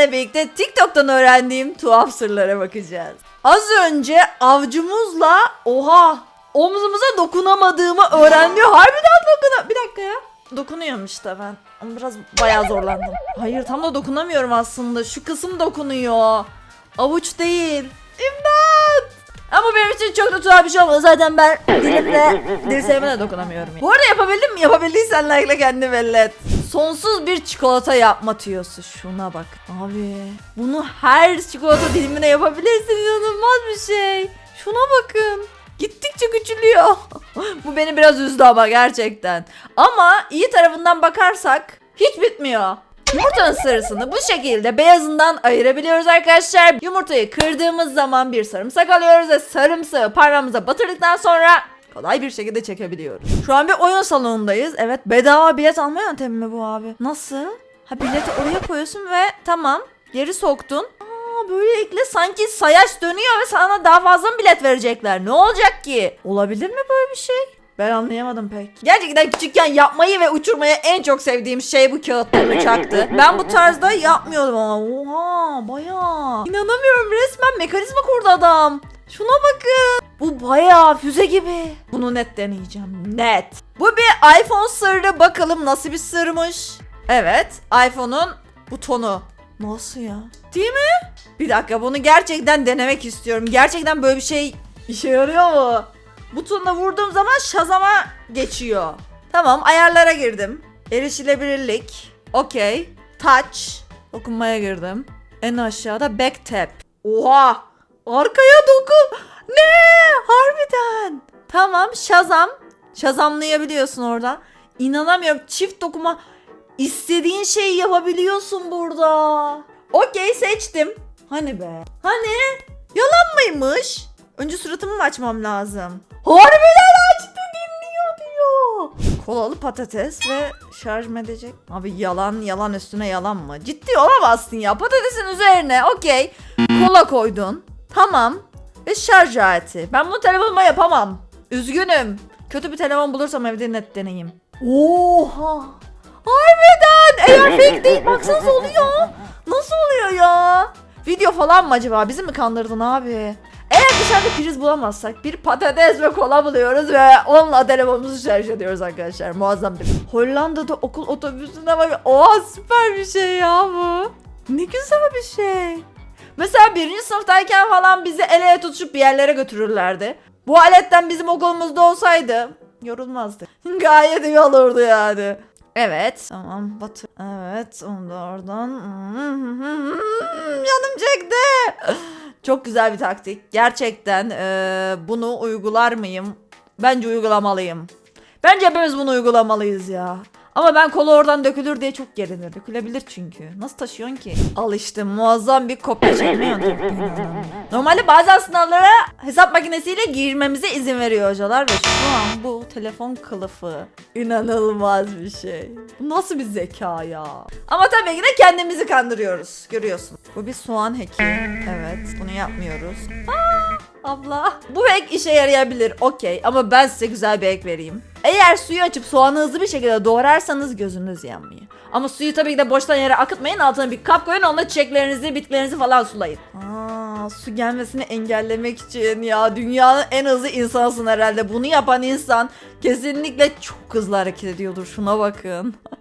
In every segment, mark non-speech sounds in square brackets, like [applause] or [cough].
sizinle birlikte TikTok'tan öğrendiğim tuhaf sırlara bakacağız. Az önce avcumuzla oha omzumuza dokunamadığımı öğrenmiyor. Harbiden dokuna... Bir dakika ya. Dokunuyorum işte ben. Ama biraz bayağı zorlandım. Hayır tam da dokunamıyorum aslında. Şu kısım dokunuyor. Avuç değil. İmdat! Ama benim için çok da tuhaf bir şey olmadı. Zaten ben dilimle dirseğime de dokunamıyorum. Bu arada yapabildim mi? Yapabildiysen like'la kendini belli et. Sonsuz bir çikolata yapma tüyosu. Şuna bak. Abi bunu her çikolata dilimine yapabilirsin. İnanılmaz bir şey. Şuna bakın. Gittikçe küçülüyor. [laughs] Bu beni biraz üzdü ama gerçekten. Ama iyi tarafından bakarsak hiç bitmiyor. Yumurtanın sarısını bu şekilde beyazından ayırabiliyoruz arkadaşlar. Yumurtayı kırdığımız zaman bir sarımsak alıyoruz ve sarımsağı parmağımıza batırdıktan sonra kolay bir şekilde çekebiliyoruz. Şu an bir oyun salonundayız. Evet bedava bilet alma yöntemi mi bu abi? Nasıl? Ha bileti oraya koyuyorsun ve tamam geri soktun. Aa böylelikle sanki sayaç dönüyor ve sana daha fazla bilet verecekler? Ne olacak ki? Olabilir mi böyle bir şey? Ben anlayamadım pek. Gerçekten küçükken yapmayı ve uçurmayı en çok sevdiğim şey bu kağıttan uçaktı. Ben bu tarzda yapmıyordum ama. Oha bayağı. İnanamıyorum resmen mekanizma kurdu adam. Şuna bakın. Bu bayağı füze gibi. Bunu net deneyeceğim. Net. Bu bir iPhone sırrı. Bakalım nasıl bir sırmış. Evet. iPhone'un butonu. Nasıl ya? Değil mi? Bir dakika bunu gerçekten denemek istiyorum. Gerçekten böyle bir şey işe yarıyor mu? Butonuna vurduğum zaman Shazam'a geçiyor. Tamam ayarlara girdim. Erişilebilirlik. Okey. Touch. Dokunmaya girdim. En aşağıda back tap. Oha! Arkaya dokun. Ne? Harbiden. Tamam Shazam. Shazamlayabiliyorsun oradan. İnanamıyorum. Çift dokuma. İstediğin şeyi yapabiliyorsun burada. Okey seçtim. Hani be? Hani? Yalan mıymış? Önce suratımı mı açmam lazım? Harbiden açtı dinliyor diyor. Kolalı patates ve şarj mı edecek? Abi yalan yalan üstüne yalan mı? Ciddi olamazsın ya. Patatesin üzerine okey. Kola koydun. Tamam. Ve şarj aleti. Ben bunu telefonuma yapamam. Üzgünüm. Kötü bir telefon bulursam evde net deneyim. Oha. Harbiden. Eğer fake değil baksanıza oluyor. Nasıl oluyor ya? Video falan mı acaba? Bizi mi kandırdın abi? Eğer dışarıda priz bulamazsak bir patates ve kola buluyoruz ve onunla telefonumuzu şarj ediyoruz arkadaşlar. Muazzam bir. Hollanda'da okul otobüsüne bak. Oha süper bir şey ya bu. Ne güzel bir şey. Mesela birinci sınıftayken falan bizi el ele tutuşup bir yerlere götürürlerdi. Bu aletten bizim okulumuzda olsaydı yorulmazdı. [laughs] Gayet iyi olurdu yani. Evet. Tamam batır. Evet. Onu da oradan. [laughs] Yanım çekti. [laughs] Çok güzel bir taktik. Gerçekten eee, bunu uygular mıyım? Bence uygulamalıyım. Bence hepimiz bunu uygulamalıyız ya. Ama ben kola oradan dökülür diye çok gerildim. Dökülebilir çünkü. Nasıl taşıyorsun ki? Al işte muazzam bir kopya yöntemi. Normalde bazen sınavlara hesap makinesiyle girmemize izin veriyor hocalar ve şu an bu telefon kılıfı inanılmaz bir şey. Bu nasıl bir zeka ya? Ama tabii ki de kendimizi kandırıyoruz. Görüyorsun. Bu bir soğan heki. Evet bunu yapmıyoruz. Aa, abla. Bu hack işe yarayabilir okey ama ben size güzel bir hack vereyim. Eğer suyu açıp soğanı hızlı bir şekilde doğrarsanız gözünüz yanmıyor. Ama suyu tabii ki de boştan yere akıtmayın. Altına bir kap koyun. Onunla çiçeklerinizi, bitkilerinizi falan sulayın. Aa, su gelmesini engellemek için ya dünyanın en hızlı insansın herhalde. Bunu yapan insan kesinlikle çok hızlı hareket ediyordur. Şuna bakın. [laughs]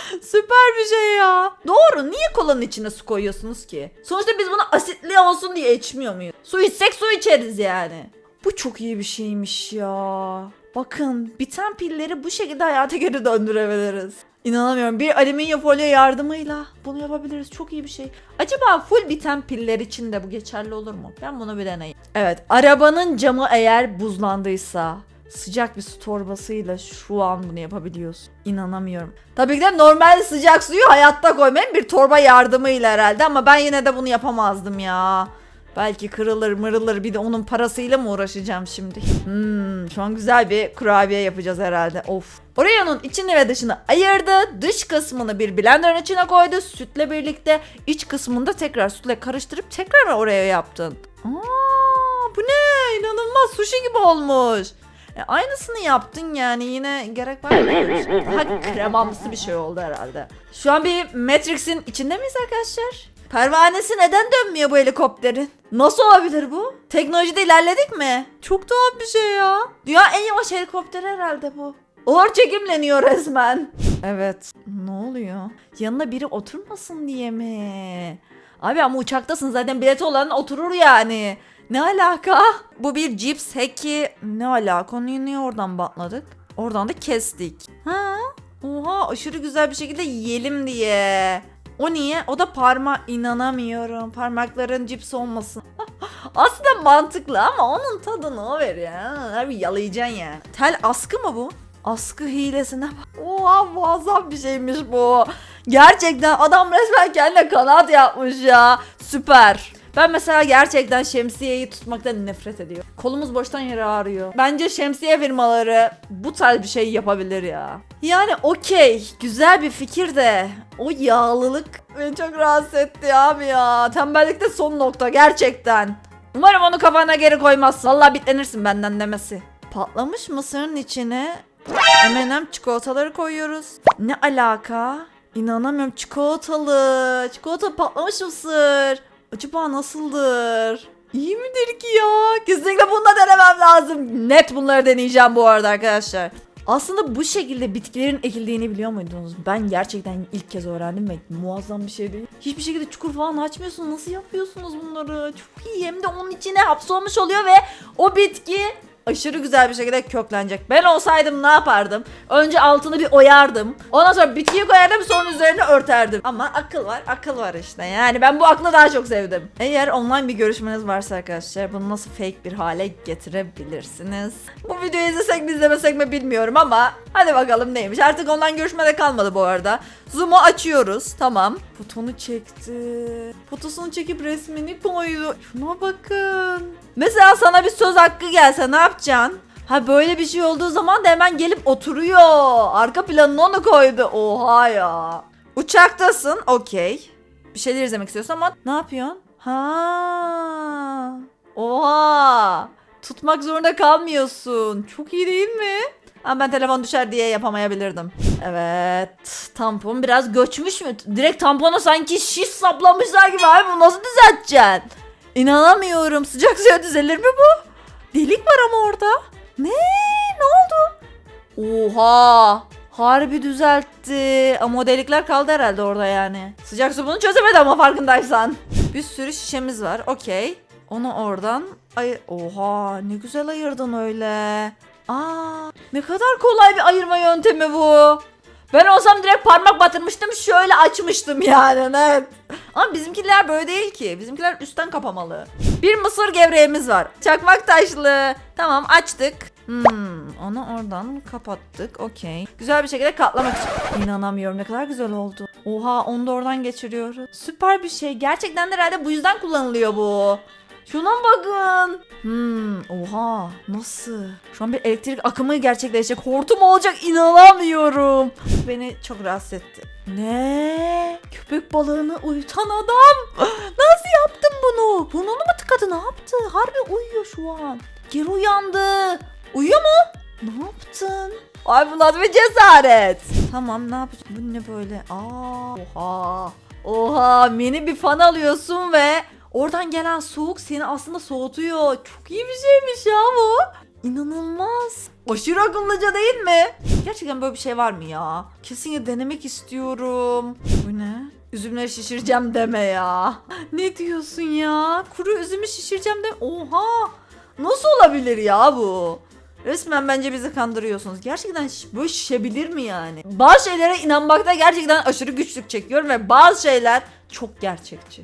[laughs] Süper bir şey ya. Doğru. Niye kolanın içine su koyuyorsunuz ki? Sonuçta biz bunu asitli olsun diye içmiyor muyuz? Su içsek su içeriz yani. Bu çok iyi bir şeymiş ya. Bakın biten pilleri bu şekilde hayata geri döndürebiliriz. İnanamıyorum. Bir alüminyum folyo yardımıyla bunu yapabiliriz. Çok iyi bir şey. Acaba full biten piller için de bu geçerli olur mu? Ben bunu bir deneyeyim. Evet. Arabanın camı eğer buzlandıysa sıcak bir su torbasıyla şu an bunu yapabiliyorsun. İnanamıyorum. Tabii ki de normal sıcak suyu hayatta koymayın bir torba yardımıyla herhalde ama ben yine de bunu yapamazdım ya. Belki kırılır mırılır bir de onun parasıyla mı uğraşacağım şimdi? Hmm, şu an güzel bir kurabiye yapacağız herhalde. Of. Oreo'nun içini ve dışını ayırdı. Dış kısmını bir blenderın içine koydu. Sütle birlikte iç kısmını da tekrar sütle karıştırıp tekrar mı Oreo yaptın? Aa, bu ne? İnanılmaz sushi gibi olmuş. E, aynısını yaptın yani yine gerek var mı? Daha kremamsı bir şey oldu herhalde. Şu an bir Matrix'in içinde miyiz arkadaşlar? Pervanesi neden dönmüyor bu helikopterin? Nasıl olabilir bu? Teknolojide ilerledik mi? Çok tuhaf bir şey ya. Dünya en yavaş helikopteri herhalde bu. Ağır çekimleniyor resmen. Evet. Ne oluyor? Yanına biri oturmasın diye mi? Abi ama uçaktasın zaten bileti olan oturur yani. Ne alaka? Bu bir cips heki. Ne alaka? Onu niye oradan batladık? Oradan da kestik. Ha? Oha aşırı güzel bir şekilde yiyelim diye. O niye? O da parma inanamıyorum. Parmakların cips olmasın. [laughs] Aslında mantıklı ama onun tadını o ver ya. Harbi yalayacaksın ya. Tel askı mı bu? Askı hilesine bak. Oha muazzam bir şeymiş bu. Gerçekten adam resmen kendine kanat yapmış ya. Süper. Ben mesela gerçekten şemsiyeyi tutmaktan nefret ediyorum. Kolumuz boştan yere ağrıyor. Bence şemsiye firmaları bu tarz bir şey yapabilir ya. Yani okey güzel bir fikir de o yağlılık beni çok rahatsız etti abi ya. Tembellikte son nokta gerçekten. Umarım onu kafana geri koymazsın. Vallahi bitlenirsin benden demesi. Patlamış mısırın içine M&M çikolataları koyuyoruz. Ne alaka? İnanamıyorum çikolatalı. Çikolata patlamış mısır. Acaba nasıldır? İyi midir ki ya? Kesinlikle bunu da denemem lazım. Net bunları deneyeceğim bu arada arkadaşlar. Aslında bu şekilde bitkilerin ekildiğini biliyor muydunuz? Ben gerçekten ilk kez öğrendim ve muazzam bir şey değil. Hiçbir şekilde çukur falan açmıyorsun. Nasıl yapıyorsunuz bunları? Çok iyi. Hem de onun içine hapsolmuş oluyor ve o bitki aşırı güzel bir şekilde köklenecek. Ben olsaydım ne yapardım? Önce altını bir oyardım. Ondan sonra bitkiyi koyardım sonra üzerine örterdim. Ama akıl var, akıl var işte. Yani ben bu aklı daha çok sevdim. Eğer online bir görüşmeniz varsa arkadaşlar bunu nasıl fake bir hale getirebilirsiniz? Bu videoyu izlesek mi izlemesek mi bilmiyorum ama hadi bakalım neymiş. Artık online görüşmede kalmadı bu arada. Zoom'u açıyoruz. Tamam. Fotonu çekti. Fotosunu çekip resmini koydu. Şuna bakın. Mesela sana bir söz hakkı gelse ne yapacaksın? Ha böyle bir şey olduğu zaman da hemen gelip oturuyor. Arka planına onu koydu. Oha ya. Uçaktasın. Okey. Bir şeyler izlemek istiyorsun ama ne yapıyorsun? Ha. Oha. Tutmak zorunda kalmıyorsun. Çok iyi değil mi? Ama ben telefon düşer diye yapamayabilirdim. Evet. Tampon biraz göçmüş mü? Direkt tampona sanki şiş saplamışlar gibi. Abi bu nasıl düzelteceksin? İnanamıyorum. Sıcak suya düzelir mi bu? Delik var ama orada. Ne? Ne oldu? Oha. Harbi düzeltti. Ama o delikler kaldı herhalde orada yani. Sıcak su bunu çözemedi ama farkındaysan. Bir sürü şişemiz var. Okey. Onu oradan ay oha ne güzel ayırdın öyle. Aa ne kadar kolay bir ayırma yöntemi bu. Ben olsam direkt parmak batırmıştım şöyle açmıştım yani evet. Ama bizimkiler böyle değil ki. Bizimkiler üstten kapamalı. Bir mısır gevreğimiz var. Çakmak taşlı. Tamam açtık. Hmm, onu oradan kapattık. Okey. Güzel bir şekilde katlamak için. İnanamıyorum ne kadar güzel oldu. Oha onu da oradan geçiriyoruz. Süper bir şey. Gerçekten de herhalde bu yüzden kullanılıyor bu. Şuna bakın. Hmm, oha nasıl? Şu an bir elektrik akımı gerçekleşecek. Hortum olacak inanamıyorum. Beni çok rahatsız etti. Ne? Köpek balığını uyutan adam. [gasps] Nasıl yaptın bunu? Burnunu mu tıkadı ne yaptı? Harbi uyuyor şu an. Geri uyandı. Uyuyor mu? Ne yaptın? Ay bu nasıl bir cesaret? Tamam ne yapacağım? Bu ne böyle? Aa, oha. Oha mini bir fan alıyorsun ve oradan gelen soğuk seni aslında soğutuyor. Çok iyi bir şeymiş ya bu. İnanılmaz. Aşırı akıllıca değil mi? Gerçekten böyle bir şey var mı ya? Kesinlikle denemek istiyorum. Bu ne? Üzümleri şişireceğim deme ya. Ne diyorsun ya? Kuru üzümü şişireceğim de. Oha. Nasıl olabilir ya bu? Resmen bence bizi kandırıyorsunuz. Gerçekten böyle şişebilir mi yani? Bazı şeylere inanmakta gerçekten aşırı güçlük çekiyorum ve bazı şeyler çok gerçekçi.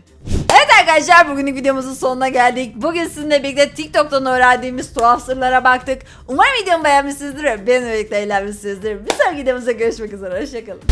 Evet arkadaşlar bugünlük videomuzun sonuna geldik. Bugün sizinle birlikte TikTok'tan öğrendiğimiz tuhaf sırlara baktık. Umarım videomu beğenmişsinizdir ve benimle birlikte eğlenmişsinizdir. Bir sonraki videomuzda görüşmek üzere. Hoşçakalın.